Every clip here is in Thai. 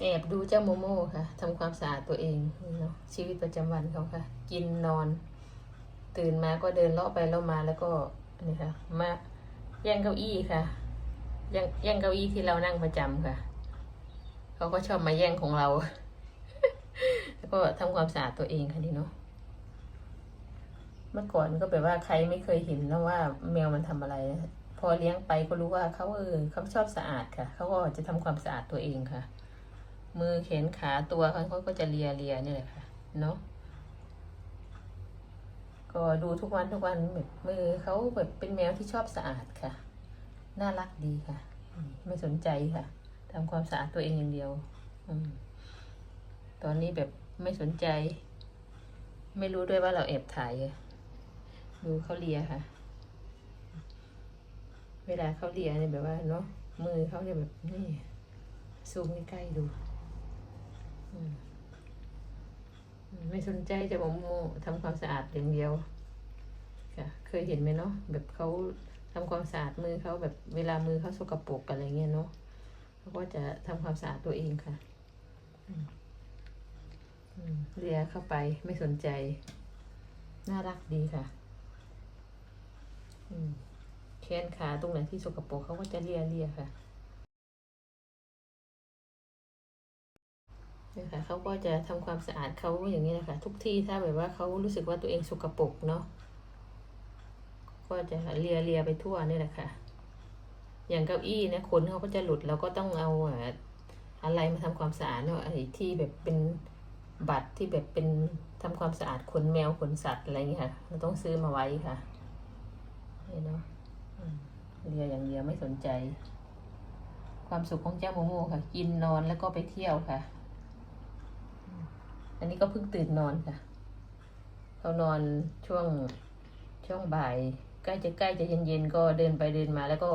แอบดูเจ้าโมโม่ค่ะทำความสะอาดตัวเองเนาะชีวิตประจำวันเขาค่ะ กินนอน ตื่นมาก็เดินเลาะไปเลาะมาแล้วก็นี่ค่ะมาแย่งเก้าอี้ค่ะแย่งแย่งเก้าอี้ที่เรานั่งประจำค่ะ เขาก็ชอบมาแย่งของเรา แล้วก็ทำความสะอาดตัวเองค่ะนี่เนาะเมื่อก่อนก็แบบว่าใครไม่เคยเห็นนะว่าแมวมันทำอะไร พอเลี้ยงไปก็รู้ว่าเขาเออเขาชอบสะอาดค่ะ เขาก็จะทำความสะอาดตัวเองค่ะ มือแขนขาตัวเขาเขาก็จะเลียเลียนี่แหละค่ะ เนาะก็ดูทุกวันทุกวันแบบมือเขาแบบเป็นแมวที่ชอบสะอาดค่ะ น่ารักดีค่ะ ไม่สนใจค่ะทำความสะอาดตัวเองอย่างเดียวอืมตอนนี้แบบไม่สนใจ ไม่รู้ด้วยว่าเราแอบถ่ายอดูเขาเลียค่ะ เวลาเขาเลียเนี่ยแบบว่าเนาะมือเขาเนี่ยแบบนี่ซูมใกล้ๆดู ไม่สนใจจะบอกโมทำความสะอาดอย่างเดียวค่ะเคยเห็นไหมเนาะแบบเขาทำความสะอาดมือเขาแบบเวลามือเขาสกปรกอะไรเงี้ยเนาะเขาก็จะทำความสะอาดตัวเองค่ะเลียเข้าไปไม่สนใจ น่ารักดีค่ะแขนขาตรงไหนที่สกปรกเขาก็จะเลียเลียค่ะ นี่ยค่ะเขาก็จะทำความสะอาดเขาอย่างนี้นะคะทุกที่ถ้าแบบว่าเขารู้สึกว่าตัวเองสกปรกเนาะก็จะเลียเลียไปทั่วนี่แหละค่ะ อย่างเก้าอี้เนี่ยขนเขาก็จะหลุดเราก็ต้องเอาอะไรมาทำความสะอาดเนาะไอ้ที่แบบเป็นบัตรที่แบบเป็นทำความสะอาดขนแมวขนสัตว์อะไรอย่างเงี้ยค่ะ เราต้องซื้อมาไว้ค่ะนี่เนาะเรียอย่างเดียวไม่สนใจ ความสุขของเจ้าโมโมค่ะ กินนอนแล้วก็ไปเที่ยวค่ะ อันนี้ก็เพิ่งตื่นนอนค่ะเขานอนช่วงช่วงบ่าย ใกล้จะใกล้จะเย็นๆก็เดินไปเดินมาแล้วก็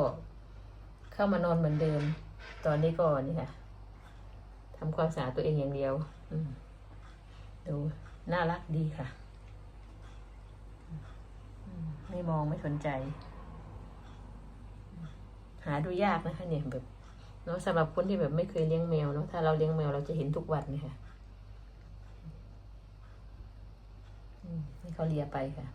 เข้ามานอนเหมือนเดิม ตอนนี้ก็นี่ค่ะทำความสะอาดตัวเองอย่างเดียวดูน่ารักดีค่ะ ไม่มองไม่สนใจ หาดูยากนะคะเนี่ยแบบเนาะสำหรับคนที่แบบไม่เคยเลี้ยงแมวเนาะถ้าเราเลี้ยงแมวเราจะเห็นทุกวันเนี่ยค่ะ อืมให้เขาเลียไปค่ะ